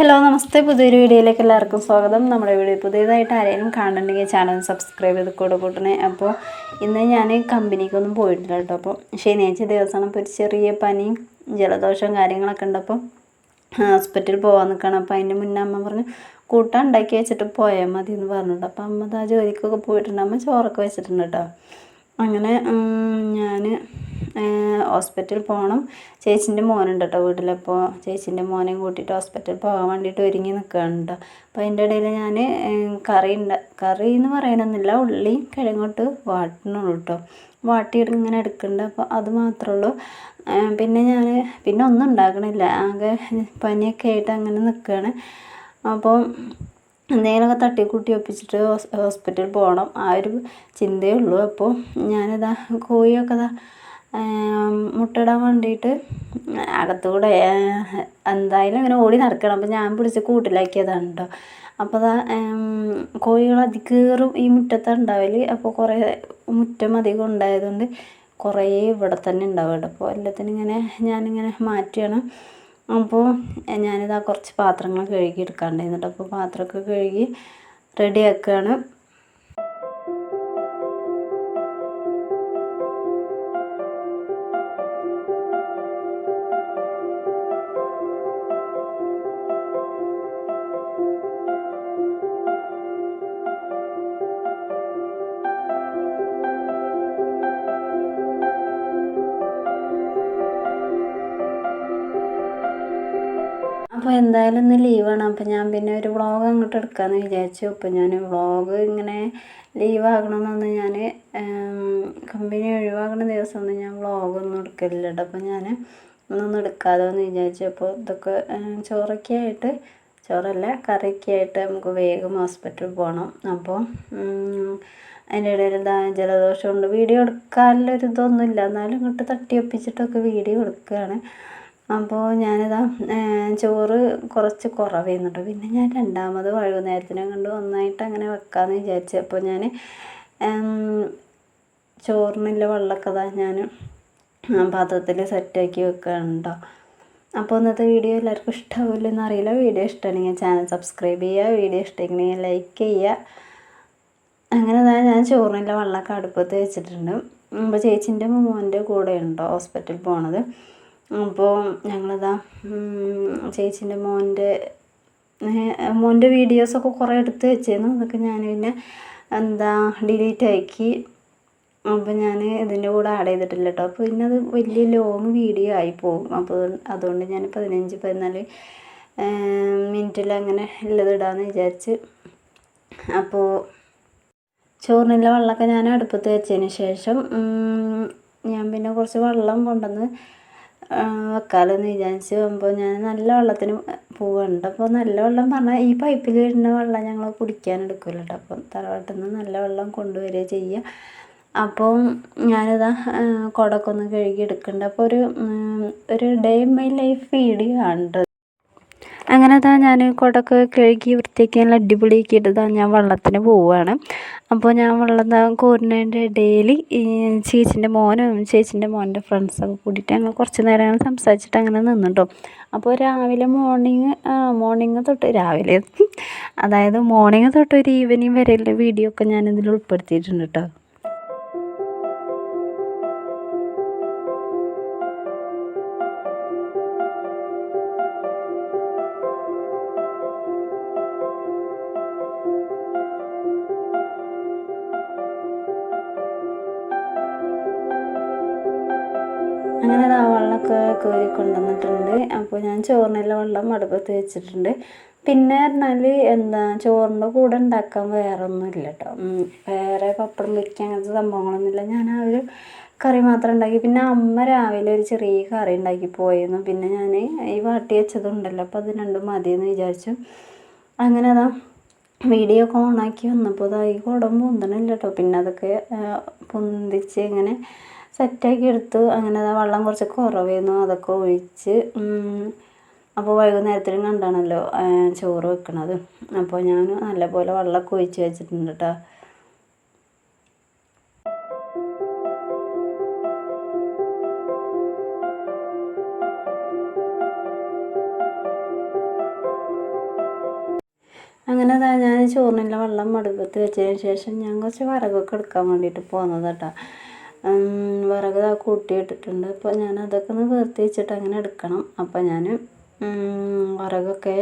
Hello നമസ്തേ. പുതിയൊരു വീഡിയോയിലേക്ക് എല്ലാവർക്കും സ്വാഗതം. നമ്മുടെ വീഡിയോ പുതിയതായിട്ട് ആരെങ്കിലും കാണുന്നുണ്ടെങ്കിൽ ചാനൽ സബ്സ്ക്രൈബ് ചെയ്ത് കൂടെ കൂട്ടണേ. അപ്പോൾ ഇന്ന് ഞാൻ കമ്പനിക്കൊന്നും പോയിട്ടില്ല കേട്ടോ. അപ്പോൾ ശനിയാഴ്ച ദിവസമാണ്. അപ്പോൾ ഒരു ചെറിയ പനിയും ജലദോഷവും കാര്യങ്ങളൊക്കെ ഉണ്ട്. അപ്പോൾ ഹോസ്പിറ്റലിൽ പോകാൻ നിൽക്കണം അപ്പോൾ അതിന്റെ മുന്നേ അമ്മ പറഞ്ഞു കൂട്ടാൻ ഉണ്ടാക്കി വെച്ചിട്ട് പോയാൽ മതി എന്ന് പറഞ്ഞിട്ട് അപ്പോൾ അമ്മ ആ ജോലിക്കൊക്കെ പോയിട്ടുണ്ട്. അമ്മ ചോറൊക്കെ വെച്ചിട്ടുണ്ട് കേട്ടോ. അങ്ങനെ ഞാൻ ഹോസ്പിറ്റലിൽ പോകണം ചേച്ചീന്റെ മോനുണ്ട് കേട്ടോ വീട്ടിലപ്പോൾ ചേച്ചീന്റെ മോനെയും കൂട്ടിയിട്ട് ഹോസ്പിറ്റലിൽ പോകാൻ വേണ്ടിയിട്ട് ഒരുങ്ങി നിൽക്കുകയാണ് അപ്പോൾ അതിന്റെ ഇടയിൽ ഞാൻ കറി ഉണ്ട കറി എന്ന് പറയാനൊന്നുമില്ല. ഉള്ളി കിഴങ്ങോട്ട് വാട്ടണുള്ളൂ കേട്ടോ വാട്ടിയിട്ട് ഇങ്ങനെ എടുക്കുന്നുണ്ട് അപ്പോൾ അത് മാത്രമേ ഉള്ളൂ. പിന്നെ ഞാൻ പിന്നെ ഒന്നും ഉണ്ടാക്കണില്ല. ആകെ പനിയൊക്കെ ആയിട്ട് അങ്ങനെ നിൽക്കുകയാണ് അപ്പോൾ എന്തെങ്കിലുമൊക്കെ തട്ടിക്കൂട്ടി ഒപ്പിച്ചിട്ട് ഹോസ്പിറ്റലിൽ പോകണം ആ ഒരു ചിന്തയേ ഉള്ളൂ. അപ്പോൾ ഞാനിതാ കോഴിയൊക്കെ ഇതാ മുട്ടയിടാൻ വേണ്ടിയിട്ട് അകത്തുകൂടെ എന്തായാലും ഇങ്ങനെ ഓടി നടക്കണം. അപ്പോൾ ഞാൻ പിടിച്ച് കൂട്ടിലാക്കിയതാണ് കേട്ടോ അപ്പോൾ അതാ കോഴികൾ അധികേറും ഈ മുറ്റത്താണ് അപ്പോൾ കുറേ മുറ്റം അധികം ഉണ്ടായതുകൊണ്ട് കുറേ ഇവിടെ തന്നെ ഉണ്ടാവും കേട്ടോ അപ്പോൾ എല്ലാത്തിനും ഇങ്ങനെ ഞാനിങ്ങനെ മാറ്റിയാണ് അപ്പോൾ ഞാനിതാ കുറച്ച് പാത്രങ്ങൾ കഴുകി എടുക്കാണ്ടായിരുന്നു അപ്പോൾ പാത്രമൊക്കെ കഴുകി റെഡിയാക്കുകയാണ്. അപ്പോൾ എന്തായാലും ഇന്ന് ലീവാണ് അപ്പോൾ ഞാൻ പിന്നെ ഒരു വ്ളോഗ് അങ്ങോട്ട് എടുക്കാമെന്ന് വിചാരിച്ചു. അപ്പോൾ ഞാൻ വ്ളോഗ് ഇങ്ങനെ ലീവാകണമെന്ന് ഞാൻ കമ്പനി ഒഴിവാകുന്ന ദിവസമൊന്നും ഞാൻ വ്ളോഗൊന്നും എടുക്കലില്ല കേട്ടോ അപ്പോൾ ഞാൻ ഒന്നും എടുക്കാതെ എന്ന് വിചാരിച്ചു. അപ്പോൾ ഇതൊക്കെ ചോറൊക്കെ ആയിട്ട് ചോറല്ല കറിയൊക്കെ ആയിട്ട് നമുക്ക് വേഗം ഹോസ്പിറ്റലിൽ പോകണം അപ്പോൾ അതിന്റെ ഇടയിൽ എന്താ ജലദോഷമുണ്ട് വീഡിയോ എടുക്കാനുള്ളൊരു ഇതൊന്നുമില്ല. എന്നാലും ഇങ്ങോട്ട് തട്ടിയൊപ്പിച്ചിട്ടൊക്കെ വീഡിയോ എടുക്കുകയാണ്. അപ്പോൾ ഞാനിതാ ചോറ് കുറച്ച് കുറവായിരുന്നു പിന്നെ ഞാൻ രണ്ടാമത് വൈകുന്നേരത്തിനെ കൊണ്ട് ഒന്നായിട്ട് അങ്ങനെ വെക്കാമെന്ന് വിചാരിച്ചു അപ്പോൾ ഞാൻ ചോറിനുള്ള വെള്ളമൊക്കെ ഇതാ ഞാൻ പാത്രത്തിൽ സെറ്റാക്കി വെക്കുകയാണ് കേട്ടോ അപ്പോൾ ഇന്നത്തെ വീഡിയോ എല്ലാവർക്കും ഇഷ്ടമാവില്ലെന്ന് അറിയില്ല. വീഡിയോ ഇഷ്ടമാണെങ്കിൽ ചാനൽ സബ്സ്ക്രൈബ് ചെയ്യുക. വീഡിയോ ഇഷ്ടമെങ്കിൽ ലൈക്ക് ചെയ്യുക. അങ്ങനെ തന്നെ ഞാൻ ചോറിനുള്ള വെള്ളമൊക്കെ അടുപ്പത്ത് വെച്ചിട്ടുണ്ട്. അപ്പോൾ ചേച്ചീന്റെ മോന്റെ കൂടെ ഉണ്ടോ ഹോസ്പിറ്റലിൽ പോണത്. അപ്പോൾ ഞങ്ങളിതാ ചേച്ചീന്റെ മോന്റെ മോന്റെ വീഡിയോസൊക്കെ കുറേ എടുത്ത് വെച്ചിരുന്നു. അതൊക്കെ ഞാൻ പിന്നെ എന്താ ഡിലീറ്റ് ആക്കി. അപ്പോൾ ഞാൻ ഇതിന്റെ കൂടെ ആഡ് ചെയ്തിട്ടില്ല കേട്ടോ. അപ്പോൾ പിന്നെ അത് വലിയ ലോങ് വീഡിയോ ആയി പോകും. അപ്പോൾ അതുകൊണ്ട് ഞാൻ പതിനഞ്ച് പതിനാല് മിനിറ്റിൽ അങ്ങനെ ഉള്ളത് ഇടാമെന്ന് വിചാരിച്ച്. അപ്പോൾ ചോറിനുള്ള വെള്ളമൊക്കെ ഞാൻ അടുപ്പത്ത് വെച്ചതിന് ശേഷം ഞാൻ പിന്നെ കുറച്ച് വെള്ളം കൊണ്ടുവന്ന് വെക്കാമല്ലോ എന്ന് വിചാരിച്ച് അപ്പോൾ ഞാൻ നല്ല വെള്ളത്തിന് പോവുകയാണ്. അപ്പോൾ നല്ല വെള്ളം പറഞ്ഞാൽ ഈ പൈപ്പിൽ വരുന്ന വെള്ളം ഞങ്ങൾ കുടിക്കാൻ എടുക്കില്ല കേട്ടോ അപ്പം തറവാട്ടിൽ നിന്ന് നല്ല വെള്ളം കൊണ്ടുവരിക ചെയ്യുക അപ്പോൾ ഞാനിതാ കുടക്കൊന്ന് കഴുകി എടുക്കുന്നുണ്ട് അപ്പോൾ ഒരു ഒരു ഡേ മൈ ലൈഫ് വീഡിയോ ആണ് അങ്ങനെ അതാ ഞാൻ കുടമൊക്കെ കഴുകി വൃത്തിയാക്കി നല്ല അടിപൊളിയാക്കിയിട്ട് ഞാൻ വെള്ളത്തിന് പോവുകയാണ് അപ്പോൾ ഞാൻ വെള്ളം കോരുന്നതിന്റെ ഈ ചേച്ചീന്റെ മോനും ചേച്ചീന്റെ മോന്റെ ഫ്രണ്ട്സൊക്കെ കൂടിയിട്ട് ഞങ്ങൾ കുറച്ച് നേരം സംസാരിച്ചിട്ട് അങ്ങനെ നിന്നിട്ടോ. അപ്പോൾ രാവിലെ മോർണിംഗ് മോർണിംഗ് തൊട്ട് രാവിലെ അതായത് മോർണിംഗ് തൊട്ട് ഒരു ഈവനിങ് വരെയുള്ള വീഡിയോ ഒക്കെ ഞാനിതിൽ ഉൾപ്പെടുത്തിയിട്ടുണ്ട് കേട്ടോ അങ്ങനെ ആ വെള്ളമൊക്കെ കയറി കൊണ്ടുവന്നിട്ടുണ്ട്. അപ്പോൾ ഞാൻ ചോറിനുള്ള വെള്ളം അടുപ്പത്ത് വെച്ചിട്ടുണ്ട്. പിന്നെ പറഞ്ഞാൽ എന്താ ചോറിന്റെ കൂടെ ഉണ്ടാക്കാൻ വേറെ ഒന്നുമില്ല കേട്ടോ വേറെ പപ്പടം പൊരിക്കുക അങ്ങനത്തെ സംഭവങ്ങളൊന്നുമില്ല. ഞാൻ ആ ഒരു കറി മാത്രം ഉണ്ടാക്കി. പിന്നെ അമ്മ രാവിലെ ഒരു ചെറിയ കറി ഉണ്ടാക്കി പോയിരുന്നു. പിന്നെ ഞാൻ ഈ വാട്ടി വെച്ചതുണ്ടല്ലോ. അപ്പോൾ അത് രണ്ടും മതിയെന്ന് വിചാരിച്ചു. അങ്ങനെ അതാ വീഡിയോ ഒക്കെ ഓണാക്കി വന്നപ്പോൾ അതായി കുടം പൊന്തണില്ല കേട്ടോ. പിന്നെ അതൊക്കെ പൊന്തിച്ച് ഇങ്ങനെ സെറ്റാക്കി എടുത്തു അങ്ങനെ വെള്ളം കുറച്ച് കുറവായിരുന്നു. അതൊക്കെ ഒഴിച്ച് അപ്പോൾ വൈകുന്നേരത്തിനും കണ്ടാണല്ലോ ചോറ് വെക്കണത്. അപ്പോൾ ഞാൻ നല്ലപോലെ വെള്ളമൊക്കെ ഒഴിച്ച് വെച്ചിട്ടുണ്ട് കേട്ടോ അങ്ങനെ അതാ ഞാൻ ചോറിനുള്ള വെള്ളം അടുപ്പത്ത് വെച്ചതിന് ശേഷം ഞാൻ കുറച്ച് വറകൊക്കെ എടുക്കാൻ വേണ്ടിയിട്ട് പോകുന്നത് കേട്ടോ വിറക് ഇതാ കൂട്ടിയിട്ടിട്ടുണ്ട്. അപ്പോൾ ഞാൻ അതൊക്കെ ഒന്ന് വേർത്തി വെച്ചിട്ട് അങ്ങനെ എടുക്കണം. അപ്പോൾ ഞാൻ വിറകൊക്കെ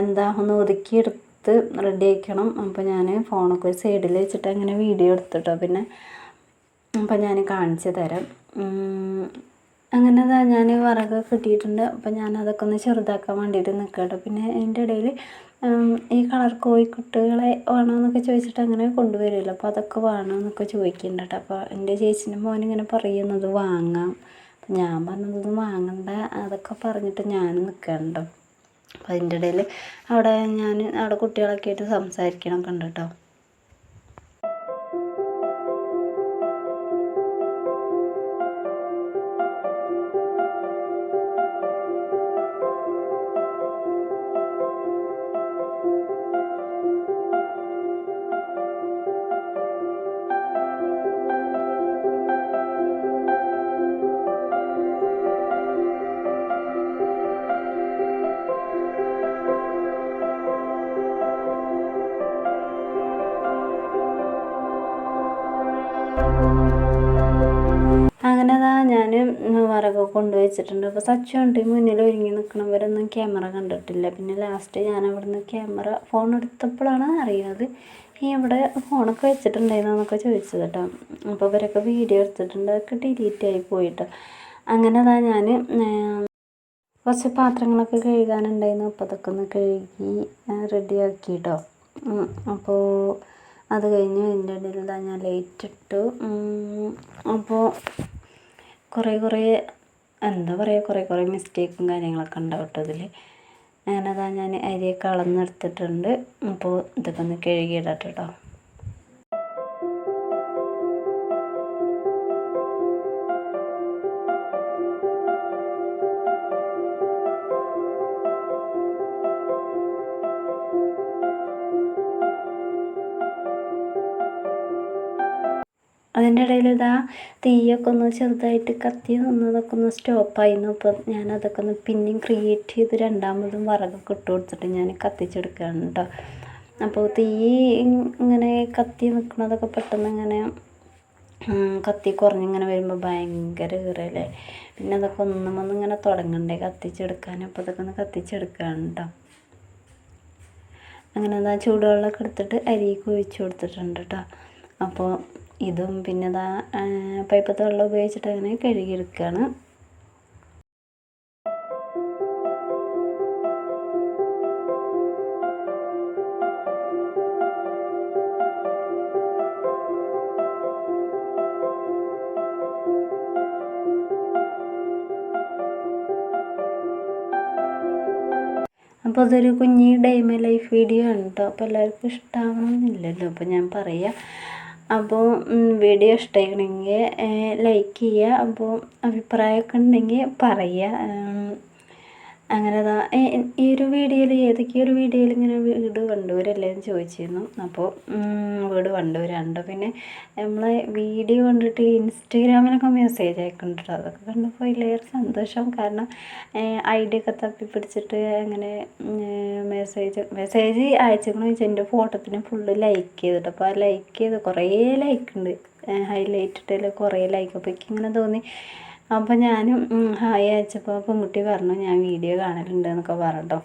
എന്താ ഒന്ന് ഒതുക്കിയെടുത്ത് റെഡി ആക്കണം. അപ്പോൾ ഞാൻ ഫോണൊക്കെ ഒരു സൈഡിൽ വെച്ചിട്ട് അങ്ങനെ വീഡിയോ എടുത്തിട്ടോ. പിന്നെ അപ്പോൾ ഞാൻ കാണിച്ചു തരാം. അങ്ങനെ ഞാൻ വിറകൊക്കെ കിട്ടിയിട്ടുണ്ട്. അപ്പോൾ ഞാൻ അതൊക്കെ ഒന്ന് ചെറുതാക്കാൻ വേണ്ടിയിട്ട് നിൽക്കട്ടോ പിന്നെ അതിന്റെ ഇടയിൽ ഈ കളർ കോഴിക്കുട്ടികളെ വേണമെന്നൊക്കെ ചോദിച്ചിട്ട് അങ്ങനെ കൊണ്ടുവരുമല്ലോ അപ്പോൾ അതൊക്കെ വേണമെന്നൊക്കെ ചോദിക്കുന്നുണ്ട് കേട്ടോ. അപ്പോൾ എന്റെ ചേച്ചീന്റെ മോൻ ഇങ്ങനെ പറയുന്നത് വാങ്ങാം. ഞാൻ പറഞ്ഞതൊന്നും വാങ്ങണ്ട അതൊക്കെ പറഞ്ഞിട്ട് ഞാൻ നിൽക്കണ്ടോ അപ്പോൾ അതിന്റെ ഇടയിൽ അവിടെ ഞാൻ അവിടെ കുട്ടികളൊക്കെ ആയിട്ട് സംസാരിക്കണമൊക്കെ ഉണ്ട് കേട്ടോ. കൊണ്ടുവച്ചിട്ടുണ്ട്. അപ്പോൾ സച്ചു ഉണ്ട് മുന്നിൽ ഒരുങ്ങി നിൽക്കണവരൊന്നും ക്യാമറ കണ്ടിട്ടില്ല. പിന്നെ ലാസ്റ്റ് ഞാൻ അവിടുന്ന് ക്യാമറ ഫോൺ എടുത്തപ്പോഴാണ് അറിയുന്നത് ഈ ഇവിടെ ഫോണൊക്കെ വെച്ചിട്ടുണ്ടായിരുന്നൊക്കെ ചോദിച്ചത് കേട്ടോ. അപ്പോൾ ഇവരൊക്കെ വീഡിയോ എടുത്തിട്ടുണ്ട്. അതൊക്കെ ഡിലീറ്റ് ആയി പോയിട്ടോ. അങ്ങനെ അതാ ഞാൻ കുറച്ച് പാത്രങ്ങളൊക്കെ കഴുകാനുണ്ടായിരുന്നു. അപ്പോൾ അതൊക്കെ ഒന്ന് കഴുകി റെഡിയാക്കി കേട്ടോ അപ്പോൾ അത് കഴിഞ്ഞ് അതിന്റെ ഇടയിൽ ഞാൻ ലൈറ്റ് ഇട്ടു. അപ്പോൾ കുറേ കുറേ എന്താ പറയുക കുറേ കുറേ മിസ്റ്റേക്കും കാര്യങ്ങളൊക്കെ ഉണ്ടാവും കേട്ടോ അങ്ങനെ അതാ ഞാൻ അരിയൊക്കെ അളന്നെടുത്തിട്ടുണ്ട്. അപ്പോൾ ഇതൊക്കെ ഒന്ന് കഴുകിയിടട്ടെ കേട്ടോ അതിന്റെ ഇടയിൽ ഇതാ തീയൊക്കെ ഒന്ന് ചെറുതായിട്ട് കത്തി നിന്നതൊക്കെ ഒന്ന് സ്റ്റോപ്പായിരുന്നു. അപ്പോൾ ഞാൻ അതൊക്കെ ഒന്ന് പിന്നെയും ക്രിയേറ്റ് ചെയ്ത് രണ്ടാമതും വിറകൊക്കെ ഇട്ട് കൊടുത്തിട്ട് ഞാൻ കത്തിച്ചെടുക്കുകയാണ് കേട്ടോ. അപ്പോൾ തീ ഇങ്ങനെ കത്തി നിൽക്കുന്നതൊക്കെ പെട്ടെന്ന് ഇങ്ങനെ കത്തി കുറഞ്ഞിങ്ങനെ വരുമ്പോൾ ഭയങ്കര കീറല്ലേ പിന്നെ അതൊക്കെ ഒന്നും ഒന്നും ഇങ്ങനെ തുടങ്ങണ്ടേ കത്തിച്ചെടുക്കാൻ. അപ്പോൾ അതൊക്കെ ഒന്ന് കത്തിച്ചെടുക്കുകയാണ് കേട്ടോ. അങ്ങനെ എന്താ ചൂടുവെള്ളമൊക്കെ എടുത്തിട്ട് അരിക്ക് ഒഴിച്ചു കൊടുത്തിട്ടുണ്ട് കേട്ടോ. അപ്പോൾ ഇതും പിന്നെ ദാ പൈപ്പത്തെ വെള്ളം ഉപയോഗിച്ചിട്ട് അങ്ങനെ കഴുകിയെടുക്കുകയാണ് അപ്പോൾ അതൊരു കുഞ്ഞി ഡൈമ ലൈഫ് വീഡിയോ ആണ് കേട്ടോ അപ്പോൾ എല്ലാവർക്കും ഇഷ്ടമാവണമെന്നില്ലല്ലോ അപ്പോൾ ഞാൻ പറയാം അപ്പോൾ വീഡിയോ ഇഷ്ടമായിക്കണമെങ്കിൽ ലൈക്ക് ചെയ്യുക. അപ്പോൾ അഭിപ്രായമൊക്കെ ഉണ്ടെങ്കിൽ പറയുക. അങ്ങനെ അതാ ഈ ഒരു വീഡിയോയിൽ ഏതൊക്കെ ഒരു വീഡിയോയിൽ ഇങ്ങനെ വീട് വണ്ടൂരല്ലേ എന്ന് ചോദിച്ചിരുന്നു. അപ്പോൾ വീട് കണ്ടുവരാണ്ട് പിന്നെ നമ്മളെ വീഡിയോ കണ്ടിട്ട് ഇൻസ്റ്റഗ്രാമിലൊക്കെ മെസ്സേജ് അയക്കുന്നുണ്ട്? അതൊക്കെ കണ്ടപ്പോൾ അതിലേറെ സന്തോഷം. കാരണം ഐ ഡി ഒക്കെ തപ്പി പിടിച്ചിട്ട് അങ്ങനെ മെസ്സേജ് മെസ്സേജ് അയച്ചിരിക്കണമെന്ന് വെച്ചാൽ എന്റെ ഫോട്ടോത്തിന് ഫുള്ള് ലൈക്ക് ചെയ്തിട്ട്. അപ്പോൾ ആ ലൈക്ക് ചെയ്ത് കുറേ ലൈക്ക് ഉണ്ട്. ഹൈലൈറ്റ് ഇട്ടതിൽ കുറേ ലൈക്ക് അപ്പോൾ എനിക്ക് ഇങ്ങനെ തോന്നി അപ്പോൾ ഞാനും ഹായ് അയച്ചപ്പോൾ പെൺകുട്ടി പറഞ്ഞു ഞാൻ വീഡിയോ കാണലുണ്ട് എന്നൊക്കെ പറഞ്ഞിട്ടോ.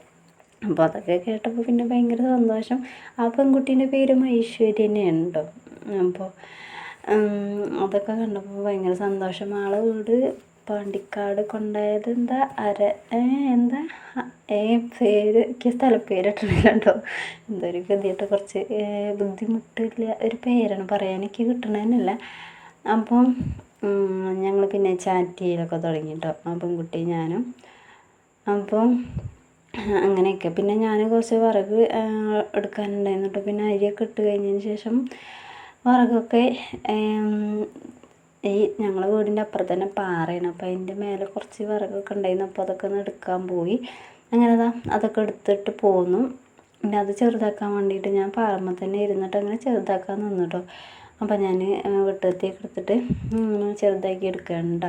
അപ്പോൾ അതൊക്കെ കേട്ടപ്പോൾ പിന്നെ ഭയങ്കര സന്തോഷം. ആ പെൺകുട്ടീന്റെ പേര് ഐശ്വര്യ തന്നെയാണ് അപ്പോൾ അതൊക്കെ കണ്ടപ്പോൾ ഭയങ്കര സന്തോഷം. ആളെ വീട് പാണ്ടിക്കാട് കൊണ്ടായത് എന്താ അര എന്താ ഏ പേര് എനിക്ക് സ്ഥലപ്പേരിട്ടില്ല കേട്ടോ എന്തൊരു ഗതിയായിട്ട് കുറച്ച് ബുദ്ധിമുട്ടില്ല ഒരു പേരാണ് പറയാൻ എനിക്ക് കിട്ടണമെന്നല്ല അപ്പം ഞങ്ങൾ പിന്നെ ചാറ്റ് ചെയ്യലൊക്കെ തുടങ്ങി കേട്ടോ ആ പെൺകുട്ടി ഞാനും. അപ്പം അങ്ങനെയൊക്കെ. പിന്നെ ഞാൻ കുറച്ച് വിറക് എടുക്കാനുണ്ടായിരുന്നു കേട്ടോ പിന്നെ അരിയൊക്കെ ഇട്ട് കഴിഞ്ഞതിന് ശേഷം വിറകൊക്കെ ഈ ഞങ്ങളെ വീടിന്റെ അപ്പുറത്ത് തന്നെ പാറയാണ്. അപ്പോൾ അതിന്റെ മേലെ കുറച്ച് വിറകൊക്കെ ഉണ്ടായിരുന്നു. അപ്പോൾ അതൊക്കെ ഒന്ന് എടുക്കാൻ പോയി. അങ്ങനെ അതാ അതൊക്കെ എടുത്തിട്ട് പോന്നു. പിന്നെ അത് ചെറുതാക്കാൻ വേണ്ടിയിട്ട് ഞാൻ പാറമ്മ തന്നെ ഇരുന്നിട്ട് അങ്ങനെ ചെറുതാക്കാൻ നിന്നു കേട്ടോ അപ്പം ഞാൻ വെട്ടത്തേക്ക് എടുത്തിട്ട് ചെറുതാക്കി എടുക്കണ്ട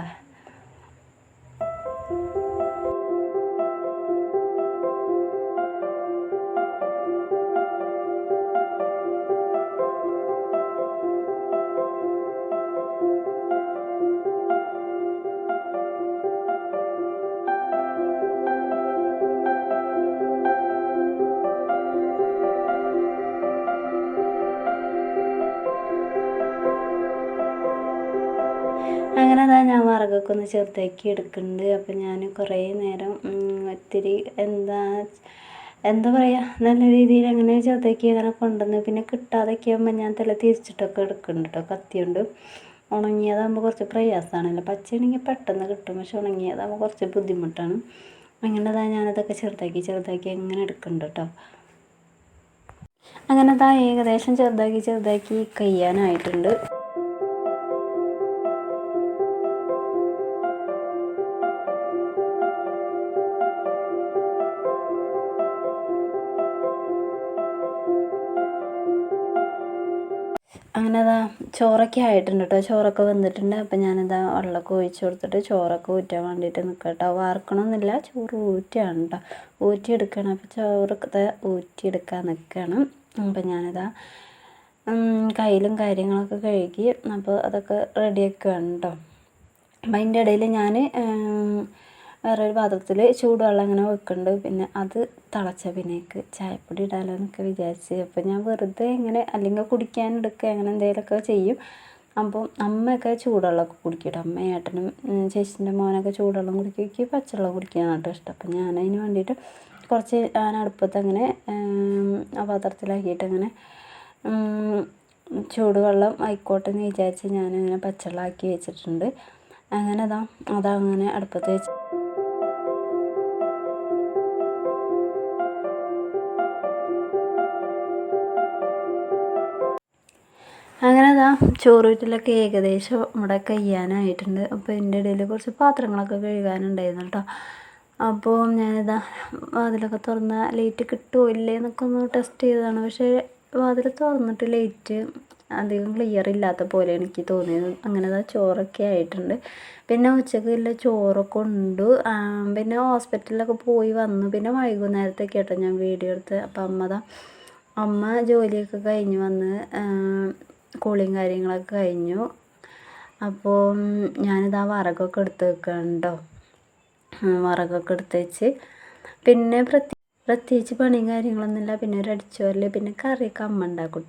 ഞാൻ വറകൊക്കെ ഒന്ന് ചെറുതാക്കി എടുക്കുന്നുണ്ട്. അപ്പം ഞാൻ കുറേ നേരം ഒത്തിരി എന്താ എന്താ പറയുക നല്ല രീതിയിൽ അങ്ങനെ ചെറുതാക്കി അങ്ങനെ കൊണ്ടുവന്ന് പിന്നെ കിട്ടാതൊക്കെ ആകുമ്പോൾ ഞാൻ തല തിരിച്ചിട്ടൊക്കെ എടുക്കുന്നുണ്ട് കേട്ടോ കത്തിയുണ്ട്. ഉണങ്ങിയതാകുമ്പോൾ കുറച്ച് പ്രയാസമാണല്ലോ പച്ചയാണെങ്കിൽ പെട്ടെന്ന് കിട്ടും പക്ഷെ ഉണങ്ങിയതാകുമ്പോൾ കുറച്ച് ബുദ്ധിമുട്ടാണ്. അങ്ങനെ അതാ ഞാനതൊക്കെ ചെറുതാക്കി ചെറുതാക്കി അങ്ങനെ എടുക്കുന്നുണ്ട് കേട്ടോ അങ്ങനെ അതാ ഏകദേശം ചെറുതാക്കി ചെറുതാക്കി കഴിയാനായിട്ടുണ്ട് ചോറൊക്കെ ആയിട്ടുണ്ട് കേട്ടോ ചോറൊക്കെ വന്നിട്ടുണ്ട്. അപ്പം ഞാനെന്താ വെള്ളമൊക്കെ ഒഴിച്ച് കൊടുത്തിട്ട് ചോറൊക്കെ ഊറ്റാൻ വേണ്ടിയിട്ട് നിൽക്കാം കേട്ടോ വാർക്കണമെന്നില്ല ചോറ് ഊറ്റുകയാണ് കേട്ടോ ഊറ്റിയെടുക്കണം. അപ്പോൾ ചോറൊക്കെ ഊറ്റിയെടുക്കാൻ നിൽക്കണം. അപ്പം ഞാനിതാ കയ്യിലും കാര്യങ്ങളൊക്കെ കഴുകി അപ്പോൾ അതൊക്കെ റെഡിയാക്കുകയാണ് കേട്ടോ അപ്പം അതിന്റെ ഇടയിൽ ഞാൻ വേറൊരു പാത്രത്തിൽ ചൂടുവെള്ളം അങ്ങനെ വെക്കുന്നുണ്ട് പിന്നെ അത് തിളച്ച പിന്നേക്ക് ചായപ്പൊടി ഇടാലോ എന്നൊക്കെ വിചാരിച്ച്. അപ്പോൾ ഞാൻ വെറുതെ ഇങ്ങനെ അല്ലെങ്കിൽ കുടിക്കാൻ എടുക്കുക അങ്ങനെ എന്തെങ്കിലുമൊക്കെ ചെയ്യും. അപ്പം അമ്മയൊക്കെ ചൂടുവെള്ളമൊക്കെ കുടിക്കും കേട്ടോ അമ്മ ഏട്ടനും ചേച്ചീന്റെ മോനൊക്കെ ചൂടുവെള്ളം കുടിക്കും എനിക്ക് പച്ചവെള്ളം കുടിക്കാനാണ് ഇഷ്ടം. അപ്പം ഞാൻ അതിന് വേണ്ടിയിട്ട് കുറച്ച് ഞാൻ അടുപ്പത്ത് അങ്ങനെ ആ പാത്രത്തിലാക്കിയിട്ട് അങ്ങനെ ചൂടുവെള്ളം ആയിക്കോട്ടെ എന്ന് വിചാരിച്ച് ഞാനങ്ങനെ പച്ചവെള്ളം ആക്കി വെച്ചിട്ടുണ്ട്. അങ്ങനെ അതാ അങ്ങനെ അടുപ്പത്ത് വെച്ച് അങ്ങനെ ചോറ് വീട്ടിലൊക്കെ ഏകദേശം ഇവിടെ കഴിയാനായിട്ടുണ്ട്. അപ്പോൾ എന്റെ ഇടയിൽ കുറച്ച് പാത്രങ്ങളൊക്കെ കഴുകാനുണ്ടായിരുന്നു കേട്ടോ. അപ്പോൾ ഞാനിതാ വാതിലൊക്കെ തുറന്ന ലൈറ്റ് കിട്ടുമോ ഇല്ലേ എന്നൊക്കെ ഒന്ന് ടെസ്റ്റ് ചെയ്തതാണ്. പക്ഷേ വാതിൽ തുറന്നിട്ട് ലൈറ്റ് അധികം ക്ലിയർ ഇല്ലാത്ത പോലെ എനിക്ക് തോന്നിയത്. അങ്ങനെ അതാ ചോറൊക്കെ ആയിട്ടുണ്ട്. പിന്നെ ഉച്ചയ്ക്കുള്ള ചോറൊക്കെ ഉണ്ട്. പിന്നെ ഹോസ്പിറ്റലിലൊക്കെ പോയി വന്നു. പിന്നെ വൈകുന്നേരത്തേക്ക് കേട്ടോ ഞാൻ വീഡിയോ എടുത്ത് അപ്പം അമ്മ അമ്മ ജോലിയൊക്കെ കഴിഞ്ഞ് വന്ന് കുളിയും കാര്യങ്ങളൊക്കെ കഴിഞ്ഞു. അപ്പോൾ ഞാനിത് ആ വറകൊക്കെ എടുത്ത് വെക്കണ്ടോ വറകൊക്കെ എടുത്ത് വെച്ച്. പിന്നെ പ്രത്യേകിച്ച് പണിയും കാര്യങ്ങളൊന്നുമില്ല. പിന്നെ ഒരു അടിച്ചു വരൽ പിന്നെ കറിയൊക്കെ അമ്മ ഉണ്ടാക്കും